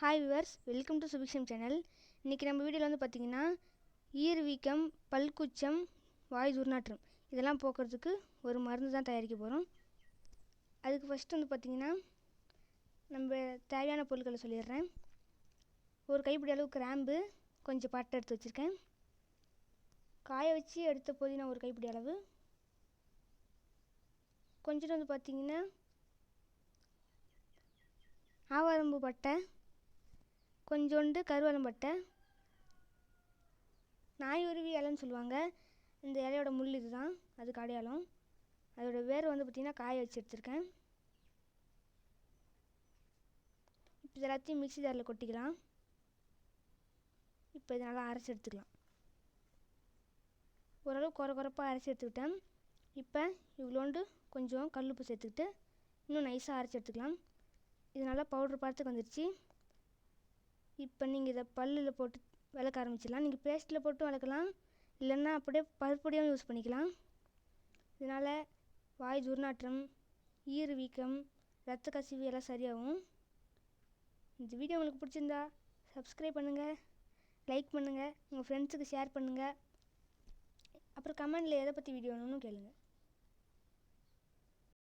Hi viewers welcome to Subiksham channel இன்றைக்கி நம்ம வீடியோவில் வந்து பார்த்திங்கன்னா ஈர் வீக்கம் பல்குச்சம் வாய் துர்நாற்றம் இதெல்லாம் போக்குறதுக்கு ஒரு மருந்து தான் தயாரிக்க போகிறோம் அதுக்கு ஃபஸ்ட்டு வந்து பார்த்திங்கன்னா நம்ம தேவையான பொருட்களை சொல்லிடுறேன். ஒரு கைப்பிடி அளவு கிராம்பு கொஞ்சம் பட்டை எடுத்து வச்சுருக்கேன். காய வச்சு எடுத்த புதினா ஒரு கைப்பிடி அளவு. கொஞ்சம் வந்து பார்த்திங்கன்னா ஆவாரம்பு பட்டை கொஞ்சோண்டு கருவாலம்பட்டை நாய் உருவி இலைன்னு சொல்லுவாங்க. இந்த இலையோட முள் இதுதான் அதுக்கு அடையாளம். அதோட வேர் வந்து பார்த்திங்கன்னா காய வச்சு எடுத்துருக்கேன். இப்போ இது எல்லாத்தையும் மிக்சி ஜாரில் கொட்டிக்கலாம். இப்போ இதை நல்லா அரைச்சி எடுத்துக்கலாம். ஓரளவு குறை குறைப்பாக அரைச்சி எடுத்துக்கிட்டேன். இப்போ இவ்வளோண்டு கொஞ்சம் கல்லுப்பு சேர்த்துக்கிட்டு இன்னும் நைஸாக அரைச்சி எடுத்துக்கலாம். இது நல்லா பவுட்ரு பார்த்துக்கு வந்துடுச்சு இப்போ நீங்கள் இதை பல்லில் போட்டு விளக்க ஆரம்பிச்சிடலாம். நீங்கள் பேஸ்ட்டில் போட்டு விளக்கலாம். இல்லைன்னா அப்படியே பருப்படியாகவும் யூஸ் பண்ணிக்கலாம். இதனால் வாய் துர்நாற்றம் ஈர் வீக்கம் ரத்த கசிவு எல்லாம் சரியாகும். இந்த வீடியோ உங்களுக்கு பிடிச்சிருந்தா சப்ஸ்கிரைப் பண்ணுங்கள் லைக் பண்ணுங்கள் உங்கள் ஃப்ரெண்ட்ஸுக்கு ஷேர் பண்ணுங்கள் அப்புறம் கமெண்டில் எதை பற்றி வீடியோ வேணும்னு கேளுங்கள்